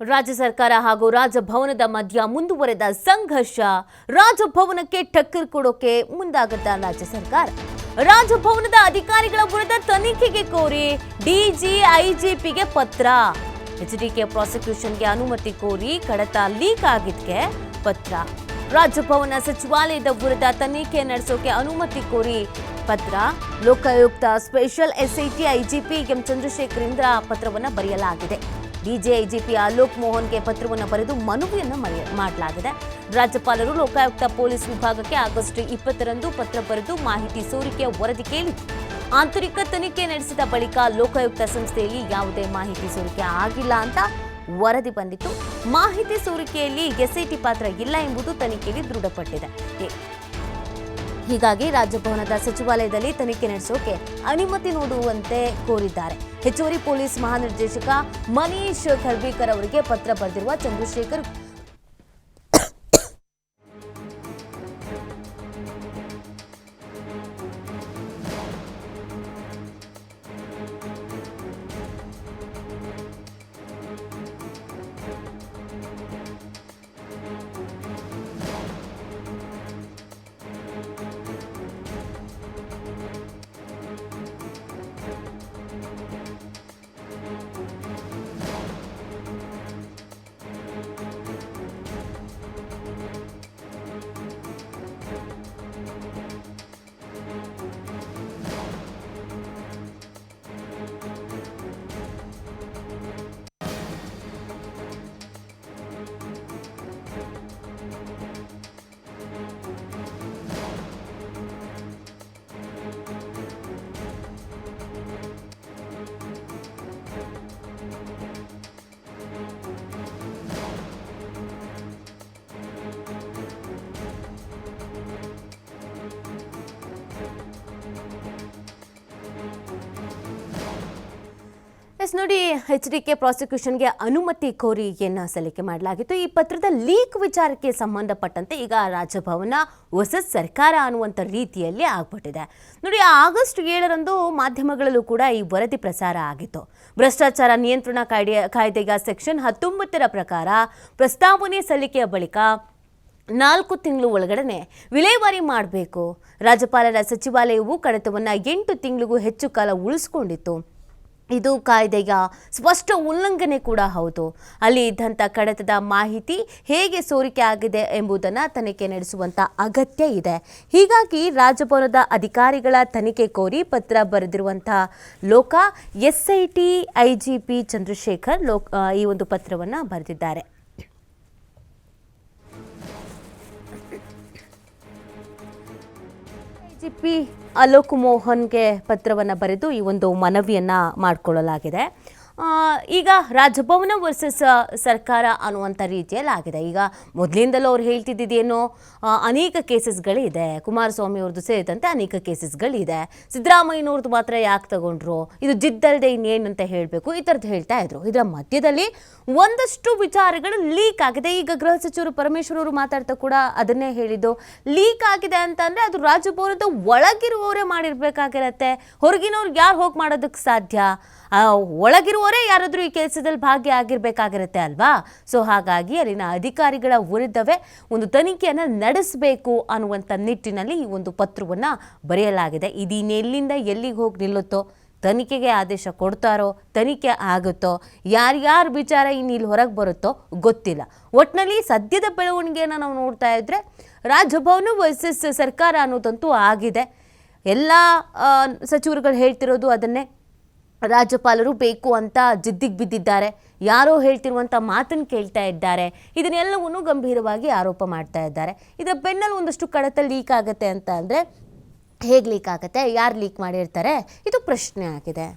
ರಾಜ್ಯ ಸರ್ಕಾರ ಹಾಗೂ ರಾಜಭವನದ ಮಧ್ಯ ಮುಂದುವರೆದ ಸಂಘರ್ಷ, ರಾಜಭವನಕ್ಕೆ ಟಕ್ಕರ್ ಕೊಡೋಕೆ ಮುಂದಾಗತ್ತ ರಾಜ್ಯ ಸರ್ಕಾರ. ರಾಜಭವನದ ಅಧಿಕಾರಿಗಳ ವಿರುದ್ಧ ತನಿಖೆಗೆ ಕೋರಿ ಡಿಜಿ, ಐಜಿಪಿಗೆ ಪತ್ರ. ಪ್ರಾಸಿಕ್ಯೂಷನ್ ಪ್ರಾಸಿಕ್ಯೂಷನ್ಗೆ ಅನುಮತಿ ಕೋರಿ ಕಡತ ಲೀಕ್ ಆಗಿದ್ಕೆ ಪತ್ರ. ರಾಜಭವನ ಸಚಿವಾಲಯದ ವಿರುದ್ಧ ತನಿಖೆ ನಡೆಸೋಕೆ ಅನುಮತಿ ಕೋರಿ ಪತ್ರ. Lokayukta special SIT IGP M ಚಂದ್ರಶೇಖರಿಂದ ಪತ್ರವನ್ನು ಬರೆಯಲಾಗಿದೆ. ಡಿಜಿಐಜಿಪಿ ಅಲೋಕ್ ಮೋಹನ್ಗೆ ಪತ್ರವನ್ನು ಬರೆದು ಮನವಿಯನ್ನು ಮಾಡಲಾಗಿದೆ. ರಾಜ್ಯಪಾಲರು ಲೋಕಾಯುಕ್ತ ಪೊಲೀಸ್ ವಿಭಾಗಕ್ಕೆ ಆಗಸ್ಟ್ ಇಪ್ಪತ್ತರಂದು ಪತ್ರ ಬರೆದು ಮಾಹಿತಿ ಸೋರಿಕೆ ವರದಿ ಕೇಳಿ ಆಂತರಿಕ ತನಿಖೆ ನಡೆಸಿದ ಬಳಿಕ ಲೋಕಾಯುಕ್ತ ಸಂಸ್ಥೆಯಲ್ಲಿ ಯಾವುದೇ ಮಾಹಿತಿ ಸೋರಿಕೆ ಆಗಿಲ್ಲ ಅಂತ ವರದಿ ಬಂದಿತ್ತು. ಮಾಹಿತಿ ಸೋರಿಕೆಯಲ್ಲಿ ಎಸ್ಐಟಿ ಪಾತ್ರ ಇಲ್ಲ ಎಂಬುದು ತನಿಖೆಯಲ್ಲಿ ದೃಢಪಟ್ಟಿದೆ. ಹೀಗಾಗಿ ರಾಜಭವನದ ಸಚಿವಾಲಯದಲ್ಲಿ ತನಿಖೆ ನಡೆಸೋಕೆ ಅನುಮತಿ ನೋಡುವಂತೆ ಕೋರಿದ್ದಾರೆ. ಹೆಚ್ಚುವರಿ ಪೊಲೀಸ್ ಮಹಾನಿರ್ದೇಶಕ ಮನೀಶ್ ಖರ್ಬೀಕರ್ ಅವರಿಗೆ ಪತ್ರ ಬರೆದಿರುವ ಚಂದ್ರಶೇಖರ್ ಎಸ್, ನೋಡಿ ಕೆ ಪ್ರಾಸಿಕ್ಯೂಷನ್ಗೆ ಅನುಮತಿ ಕೋರಿಕೆಯನ್ನು ಸಲ್ಲಿಕೆ ಮಾಡಲಾಗಿತ್ತು. ಈ ಪತ್ರದ ಲೀಕ್ ವಿಚಾರಕ್ಕೆ ಸಂಬಂಧಪಟ್ಟಂತೆ ಈಗ ರಾಜಭವನ ಹೊಸ ಸರ್ಕಾರ ಅನ್ನುವಂಥ ರೀತಿಯಲ್ಲಿ ಆಗ್ಬಿಟ್ಟಿದೆ. ನೋಡಿ, ಆಗಸ್ಟ್ ಏಳರಂದು ಮಾಧ್ಯಮಗಳಲ್ಲೂ ಕೂಡ ಈ ವರದಿ ಪ್ರಸಾರ ಆಗಿತ್ತು. ಭ್ರಷ್ಟಾಚಾರ ನಿಯಂತ್ರಣ ಕಾಯ್ದೆ, ಕಾಯ್ದೆಯ ಸೆಕ್ಷನ್ ಹತ್ತೊಂಬತ್ತರ ಪ್ರಕಾರ ಪ್ರಸ್ತಾವನೆ ಸಲ್ಲಿಕೆಯ ಬಳಿಕ ನಾಲ್ಕು ತಿಂಗಳು ಒಳಗಡೆ ವಿಲೇವಾರಿ ಮಾಡಬೇಕು. ರಾಜ್ಯಪಾಲರ ಸಚಿವಾಲಯವು ಕಡತವನ್ನು ಎಂಟು ತಿಂಗಳಿಗೂ ಹೆಚ್ಚು ಕಾಲ ಉಳಿಸ್ಕೊಂಡಿತ್ತು. ಇದು ಕಾಯ್ದೆಯ ಸ್ಪಷ್ಟ ಉಲ್ಲಂಘನೆ ಕೂಡ ಹೌದು. ಅಲ್ಲಿ ಇದ್ದಂಥ ಕಡತದ ಮಾಹಿತಿ ಹೇಗೆ ಸೋರಿಕೆ ಆಗಿದೆ ಎಂಬುದನ್ನು ತನಿಖೆ ನಡೆಸುವಂಥ ಅಗತ್ಯ ಇದೆ. ಹೀಗಾಗಿ ರಾಜಭವನದ ಅಧಿಕಾರಿಗಳ ತನಿಖೆ ಕೋರಿ ಪತ್ರ ಬರೆದಿರುವಂಥ ಲೋಕ S I T I G P Chandrashekhar Lok ಈ ಒಂದು ಪತ್ರವನ್ನು ಬರೆದಿದ್ದಾರೆ. ಜಿಪಿ ಅಲೋಕ್ ಮೋಹನ್ಗೆ ಪತ್ರವನ್ನು ಬರೆದು ಈ ಒಂದು ಮನವಿಯನ್ನು ಮಾಡಿಕೊಳ್ಳಲಾಗಿದೆ. ಈಗ ರಾಜಭವನ ವರ್ಸಸ್ ಸರ್ಕಾರ ಅನ್ನುವಂಥ ರೀತಿಯಲ್ಲಿ ಆಗಿದೆ ಈಗ ಮೊದಲಿಂದಲೂ ಅವ್ರು ಹೇಳ್ತಿದ್ದೇನೋ ಅನೇಕ ಕೇಸಸ್ಗಳಿದೆ. ಕುಮಾರಸ್ವಾಮಿ ಅವ್ರದ್ದು ಸೇರಿದಂತೆ ಅನೇಕ ಕೇಸಸ್ಗಳಿದೆ. ಸಿದ್ದರಾಮಯ್ಯನವ್ರದ್ದು ಮಾತ್ರ ಯಾಕೆ ತಗೊಂಡ್ರು? ಇದು ಜಿದ್ದಲ್ಲದೆ ಇನ್ನೇನು ಅಂತ ಹೇಳಬೇಕು. ಈ ಥರದ್ದು ಹೇಳ್ತಾ ಇದ್ರು. ಇದರ ಮಧ್ಯದಲ್ಲಿ ಒಂದಷ್ಟು ವಿಚಾರಗಳು ಲೀಕ್ ಆಗಿದೆ. ಈಗ ಗೃಹ ಸಚಿವರು ಪರಮೇಶ್ವರ್ ಅವರು ಮಾತಾಡ್ತಾ ಕೂಡ ಅದನ್ನೇ ಹೇಳಿದ್ದು. ಲೀಕ್ ಆಗಿದೆ ಅಂತಂದ್ರೆ ಅದು ರಾಜಭವನದ ಒಳಗಿರುವವರೇ ಮಾಡಿರ್ಬೇಕಾಗಿರತ್ತೆ. ಹೊರಗಿನವ್ರಿಗೆ ಯಾರು ಹೋಗಿ ಮಾಡೋದಕ್ಕೆ ಸಾಧ್ಯ? ಆ, ಒಳಗಿರುವವರೇ ಯಾರಾದರೂ ಈ ಕೆಲಸದಲ್ಲಿ ಭಾಗ್ಯ ಆಗಿರಬೇಕಾಗಿರುತ್ತೆ ಅಲ್ವಾ? ಸೊ ಹಾಗಾಗಿ ಅಲ್ಲಿನ ಅಧಿಕಾರಿಗಳ ವಿರುದ್ಧವೇ ಒಂದು ತನಿಖೆಯನ್ನು ನಡೆಸಬೇಕು ಅನ್ನುವಂಥ ನಿಟ್ಟಿನಲ್ಲಿ ಈ ಒಂದು ಪತ್ರವನ್ನು ಬರೆಯಲಾಗಿದೆ. ಇದಿನ್ನೆಲ್ಲಿಂದ ಎಲ್ಲಿಗೆ ಹೋಗಿ ನಿಲ್ಲುತ್ತೋ, ತನಿಖೆಗೆ ಆದೇಶ ಕೊಡ್ತಾರೋ, ತನಿಖೆ ಆಗುತ್ತೋ, ಯಾರ್ಯಾರ ವಿಚಾರ ಇನ್ನು ಇಲ್ಲಿ ಹೊರಗೆ ಬರುತ್ತೋ ಗೊತ್ತಿಲ್ಲ. ಒಟ್ಟಿನಲ್ಲಿ ಸದ್ಯದ ಬೆಳವಣಿಗೆಯನ್ನು ನಾವು ನೋಡ್ತಾ ಇದ್ದರೆ ರಾಜಭವನ ವರ್ಸಸ್ ಸರ್ಕಾರ ಅನ್ನೋದಂತೂ ಆಗಿದೆ. ಎಲ್ಲ ಸಚಿವರುಗಳು ಹೇಳ್ತಿರೋದು ಅದನ್ನೇ. ರಾಜ್ಯಪಾಲರು ಬೇಕು ಅಂತ ಜಿದ್ದಿಗೆ ಬಿದ್ದಿದ್ದಾರೆ. ಯಾರೋ ಹೇಳ್ತಿರುವಂಥ ಮಾತನ್ನು ಕೇಳ್ತಾ ಇದ್ದಾರೆ. ಇದನ್ನೆಲ್ಲವನ್ನೂ ಗಂಭೀರವಾಗಿ ಆರೋಪ ಮಾಡ್ತಾ ಇದ್ದಾರೆ. ಇದರ ಬೆನ್ನಲ್ಲಿ ಒಂದಷ್ಟು ಕಡತ ಲೀಕ್ ಆಗುತ್ತೆ ಅಂತ ಅಂದರೆ ಹೇಗೆ ಲೀಕ್ ಆಗುತ್ತೆ? ಯಾರು ಲೀಕ್ ಮಾಡಿರ್ತಾರೆ? ಇದು ಪ್ರಶ್ನೆ ಆಗಿದೆ.